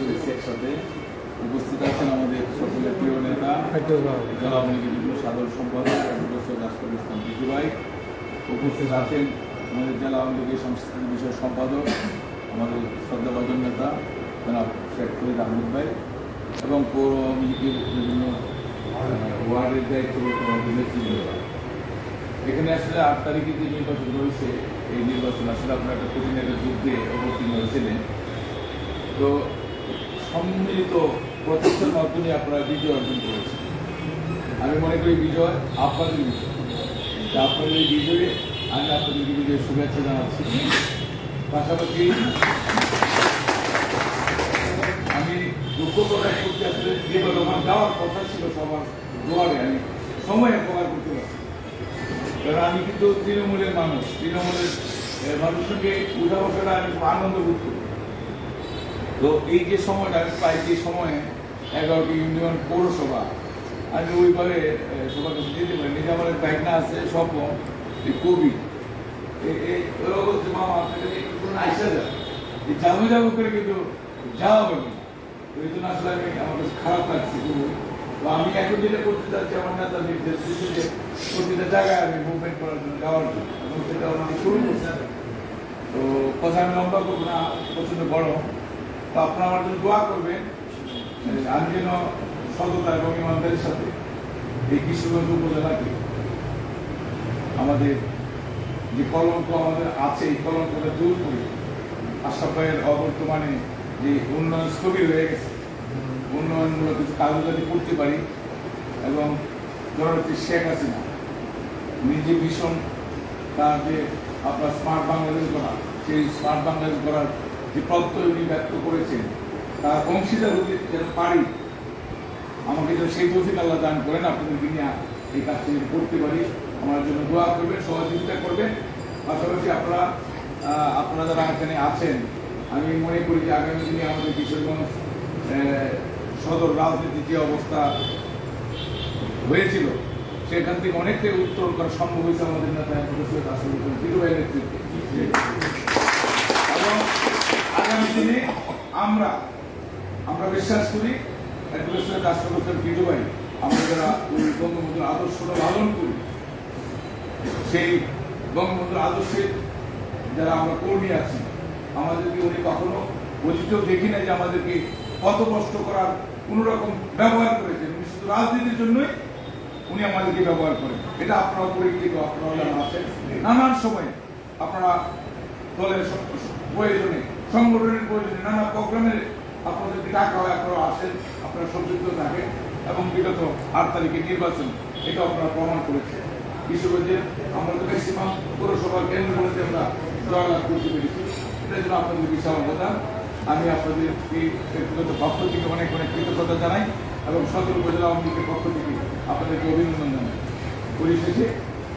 করেছি একসাথে উপস্থিত আছেন আমাদের সকলের প্রিয় নেতা জেলা আওয়ামী সাধারণ সম্পাদক রাষ্ট্রপতি ইসলাম বিজু ভাই উপস্থিত আছেন। আমাদের জেলা আওয়ামী লীগের সাংস্কৃতিক বিষয় সম্পাদক আমাদের শ্রদ্ধাভাজন নেতা জনাব শেখ ফরিদ আহমেদ ভাই এবং পৌর আওয়ামী লীগের বিভিন্ন ওয়ার্ডের আমাদের এখানে আসলে আট তারিখে যে নির্বাচন রয়েছে এই নির্বাচন আসলে আপনারা একটা কঠিন একটা যুদ্ধে অবতীর্ণ হয়েছিলেন। তো সম্মিলিত প্রচেষ্টার মাধ্যমে আপনারা বিজয় অর্জন করেছেন। আমি মনে করি বিজয় আপনাদের বিজয়। আপনাদের এই বিজয়ে আমি আপনাদেরকে বিজয়ের শুভেচ্ছা জানাচ্ছি। পাশাপাশি আমি দুঃখ প্রকাশ করতে আসলে যেভাবে আমার যাওয়ার কথা ছিল সবার দুয়ারে, আমি সময় প্রকাশ করতে পারছি। কারণ আমি কিন্তু তৃণমূলের মানুষ। তৃণমূলের উঠা বসাটা আমি খুব আনন্দ বোধ করি। তো এই যে সময়টা, আমি পাই যে সময়ে এগারোটি ইউনিয়ন পৌরসভা, আমি ওইভাবে কাছে যেতে পারি নিজে আমার বাইক না আছে, স্বপ্ন, এই কবি আইসা যাব যাব করে কিন্তু যাওয়া হবে না। এই জন্য আসলে আমি, আমার খারাপ লাগছে তো আমি এখন যেটা করতে চাচ্ছি, আমার নেতা নির্দেশ দিচ্ছে যে প্রতিটা জায়গায় আমি মুভমেন্ট করার জন্য যাওয়ার জন্য। এবং সেটা আমাকে শুরু করছে তো কথা আমি লম্বা করব না, প্রচণ্ড বড় তো আপনারা আমার জন্য দোয়া করবেন আমি যেন সততা এবং ইমানদারির সাথে এই কিশোরগঞ্জ উপজেলাকে আমাদের যে কলঙ্ক আমাদের আছে, এই কলঙ্কটা দূর করে আশরাফ ভাইয়ের অবর্তমানে যে উন্নয়ন স্থবির হয়ে গেছে, উন্নয়নমূলক কিছু যাতে করতে পারি এবং জননেত্রী শেখ হাসিনা নিজে ভীষণ তার যে আপনার স্মার্ট বাংলাদেশ করা সেই স্মার্ট বাংলাদেশ করার যে প্রত্যয় উনি ব্যক্ত করেছেন, তার অংশীদার হতে যেন পারি, আমাকে যেন সেই তৌফিক আল্লাহ দান করেন আপনাদেরকে নিয়ে এই কাজটি যদি করতে পারি। আমার জন্য দোয়া করবেন, সহযোগিতা করবেন। পাশাপাশি আপনারা আপনারা যারা এখানে আছেন, আমি মনে করি যে আগামী দিনে আমাদের কিশোরগঞ্জ সদর রাজনীতির যে অবস্থা হয়েছিল, সেখান থেকে অনেকটাই উত্তরণ করা সম্ভব হয়েছে আমাদের নেতা প্রফেসর আসল বিরুভাই নেতৃত্বে এবং আগামী দিনে আমরা আমরা বিশ্বাস করি অ্যাডভোকেট রাষ্ট্রপতি বিজু ভাই আমরা যারা বঙ্গবন্ধুর আদর্শটা পালন করি, সেই বঙ্গবন্ধুর আদর্শের যারা আমরা কর্মী আছি আমাদেরকে উনি কখনো অতীতেও দেখি না যে আমাদেরকে কত কষ্ট করার কোনো রকম ব্যবহার করেছেন, উনি শুধু রাজনীতির জন্যই উনি আমাদেরকে ব্যবহার করেন। এটা আপনারা পরিচিত আপনারা যারা আছেন, নানান সময়ে আপনারা দলের প্রয়োজনে সংগঠনের প্রয়োজনে নানা প্রোগ্রামের আপনাদেরকে ডাকা হয়, আপনারা আসেন, আপনারা সংযুক্ত থাকেন এবং বিগত আট তারিখে নির্বাচন, এটা আপনারা প্রমাণ করেছেন। আমরা তো ম্যাক্সিমাম পৌরসভা কেন্দ্রগুলোতে আমরা জয়লাভ করতে পেরেছি। এটার জন্য আপনাদের বিশাল অবদান। আমি আপনাদের এই ব্যক্তিগত পক্ষ থেকে অনেক অনেক কৃতজ্ঞতা জানাই এবং সদর উপজেলা আওয়ামী লীগের পক্ষ থেকে আপনাদেরকে অভিনন্দন জানাই। পরিশেষে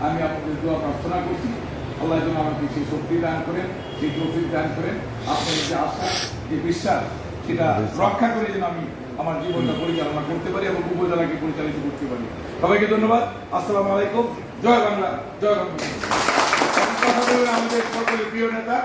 আমি আপনাদের দোয়া প্রার্থনা করছি। আল্লাহ যেন আমাকে সেই শক্তি দান করেন, সেই তৌফিক দান করেন। আপনাদের যে আশা যে বিশ্বাস, সেটা রক্ষা করে যেন আমি আমার জীবনটা পরিচালনা করতে পারি এবং উপজেলাকে পরিচালিত করতে পারি। সবাইকে ধন্যবাদ। আসসালামু আলাইকুম। জয় বাংলা জয় বাংলা। আমাদের সকলের প্রিয় নেতা।